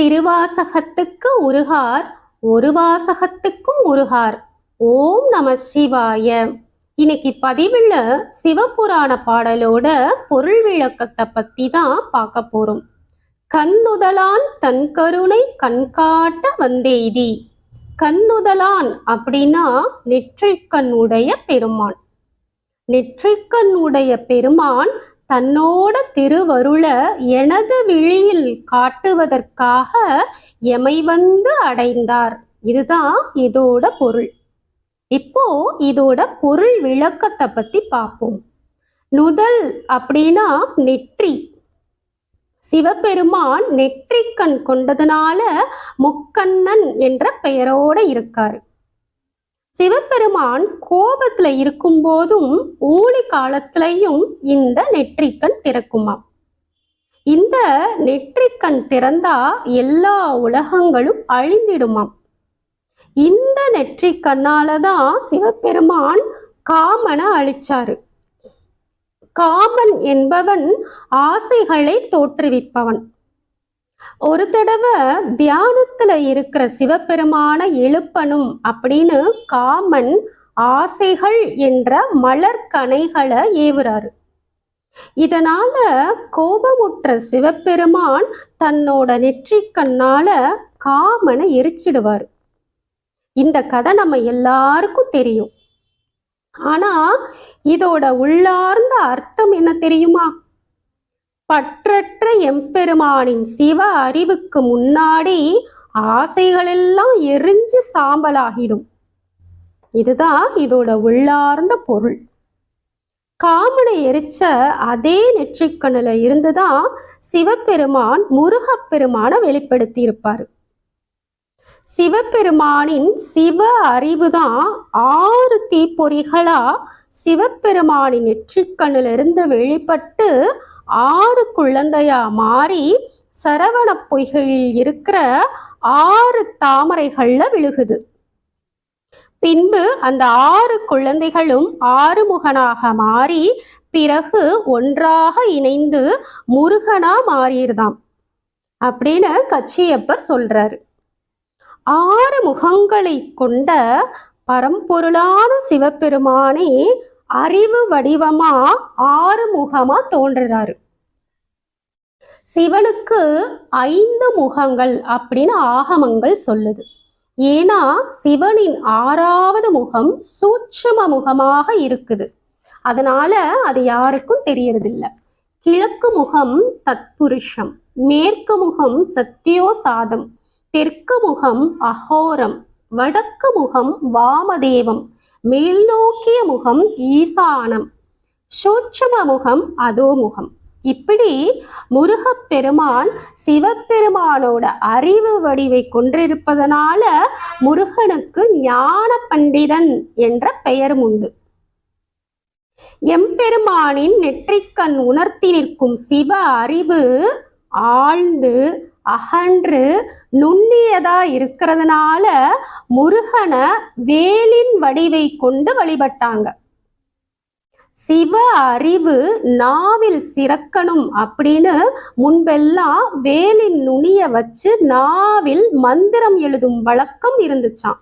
திருவாசகத்துக்கு உருகார் ஒரு வாசகத்துக்கும் உருகார். ஓம் நம சிவாய. இன்னைக்கு பதிவுல சிவபுராண பாடலோட பொருள் விளக்கத்தை பத்தி தான் பார்க்க போறோம். கண்ணுதலான் தன் கருணை கண்காட்ட வந்தெய்தி. கண்ணுதலான் அப்படின்னா நெற்றிக்கண்ணுடைய பெருமான். நெற்றிக்கண்ணுடைய பெருமான் தன்னோட திருவருள எனது விழியில் காட்டுவதற்காக எமை வந்து அடைந்தார். இதுதான் இதோட பொருள். இப்போ இதோட பொருள் விளக்கத்தை பத்தி பார்ப்போம் நுதல் அப்படின்னா நெற்றி. சிவபெருமான் நெற்றிக்கண் கொண்டதுனால முக்கண்ணன் என்ற பெயரோட இருக்காரு. சிவபெருமான் கோபத்துல இருக்கும் போதும் ஊழி காலத்திலையும் இந்த நெற்றிக்கண் திறக்குமாம். இந்த நெற்றிக்கண் திறந்தா எல்லா உலகங்களும் அழிந்திடுமாம். இந்த நெற்றிக்கண்ணால தான் சிவபெருமான் காமனை அழிச்சாரு. காமன் என்பவன் ஆசைகளை தோற்றுவிப்பவன். ஒரு தடவை தியானத்துல இருக்கிற சிவபெருமான எழுப்பணும் அப்படின்னு காமன் ஆசைகள் என்ற மலர்கனைகளை ஏவுறாரு. இதனால கோபமுற்ற சிவபெருமான் தன்னோட நெற்றிக்கண்ணால காமனை எரிச்சிடுவார். இந்த கதை நம்ம எல்லாருக்கும் தெரியும். ஆனா இதோட உள்ளார்ந்த அர்த்தம் என்ன தெரியுமா? பற்றற்ற எம்பெருமானின் சிவ அறிவுக்கு முன்னாடி ஆசைகளெல்லாம் எரிஞ்சு சாம்பலாகிடும். இதுதான் இதோட உள்ளார்ந்த பொருள். காமனை எரிச்ச அதே நெற்றிக்கண்ணுல இருந்துதான் சிவபெருமான் முருகப்பெருமான வெளிப்படுத்தி இருப்பாரு சிவபெருமானின் சிவ அறிவுதான் ஆறு தீப்பொறிகளா சிவபெருமானின் நெற்றிக்கண்ணுல இருந்து வெளிப்பட்டு ஆறு குழந்தையா மாறி சரவண பொய்கையில் இருக்கிற ஆறு தாமரைகள்ல விழுகுது. பின்பு அந்த ஆறு குழந்தைகளும் ஆறுமுகனாக மாறி பிறகு ஒன்றாக இணைந்து முருகனா மாறிடுதாம் அப்படின்னு கச்சியப்பர் சொல்றாரு. ஆறு முகங்களை கொண்ட பரம்பொருளான சிவபெருமானே அறிவு வடிவமா ஆறு முகமா தோன்றுறாரு. சிவனுக்கு ஐந்து முகங்கள் அப்படின்னு ஆகமங்கள் சொல்லுது. ஏன்னா சிவனின் ஆறாவது முகம் சூட்சம முகமாக இருக்குது. அதனால அது யாருக்கும் தெரியறதில்ல. கிழக்கு முகம் தத்புருஷம் மேற்கு முகம் சத்தியோசாதம் தெற்கு முகம் அகோரம் வடக்கு முகம் வாமதேவம் மேல்நோக்கிய முகம் ஈசானம். சூட்சம முகம் அதோ முகம். இப்படி முருகப்பெருமான் சிவபெருமானோட அறிவு வடிவை கொண்டிருப்பதனால முருகனுக்கு ஞான பண்டிதன் என்ற பெயரும் உண்டு. எம்பெருமானின் நெற்றிக்கண் உணர்த்தி நிற்கும் சிவ அறிவு ஆழ்ந்து அகன்று நுண்ணியதா இருக்கிறதுனால முருகனை வேலின் வடிவை கொண்டு வழிபட்டாங்க. சிவ அறிவு நாவில் சிறக்கணும் அப்படின்னு முன்பெல்லாம் வேலின் நுனிய வச்சு நாவில் மந்திரம் எழுதும் வழக்கம் இருந்துச்சான்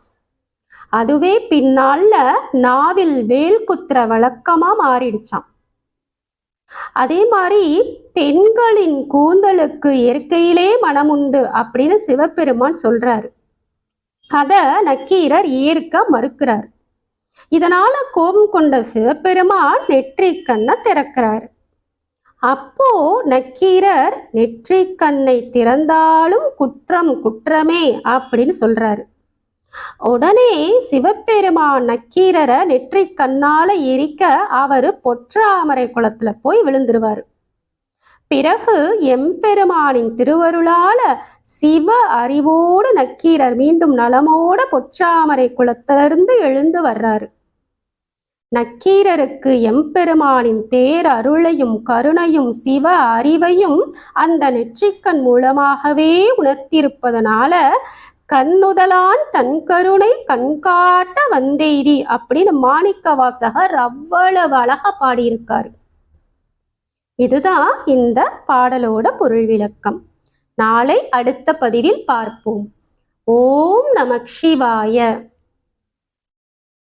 அதுவே பின்னால நாவில் வேல் குத்துற வழக்கமா மாறிடுச்சான் அதே மாதிரி பெண்களின் கூந்தலுக்கு இயற்கையிலே மனம் உண்டு அப்படின்னு சிவபெருமான் சொல்றாரு. அத நக்கீரர் ஏற்க மறுக்கிறார். இதனால கோபம் கொண்ட சிவபெருமான் நெற்றிக்கண்ணை திறக்கிறார். அப்போ நக்கீரர் நெற்றிக்கண்ணை திறந்தாலும் குற்றம் குற்றமே அப்படின்னு சொல்றாரு. உடனே சிவபெருமான் நக்கீரரை நெற்றி கண்ணால எரிக்க அவர் பொற்றாமரை குளத்துல போய் விழுந்துருவாரு. பிறகு எம்பெருமானின் திருவருளால சிவ அறிவோடு நக்கீரர் மீண்டும் நலமோட பொற்றாமரை குளத்திலிருந்து எழுந்து வர்றாரு. நக்கீரருக்கு எம்பெருமானின் பேர் அருளையும் கருணையும் சிவ அறிவையும் அந்த நெற்றிக்கண் மூலமாகவே உணர்த்தியிருப்பதனால கண்ணுதலான் தன் கருணை கண்காட்ட வந்தெய்தி அப்படின்னு மாணிக்க வாசகர் அவ்வளவு அழகா பாடியிருக்காரு. இதுதான் இந்த பாடலோட பொருள் விளக்கம். நாளை அடுத்த பதிவில் பார்ப்போம். ஓம் நமக் சிவாய.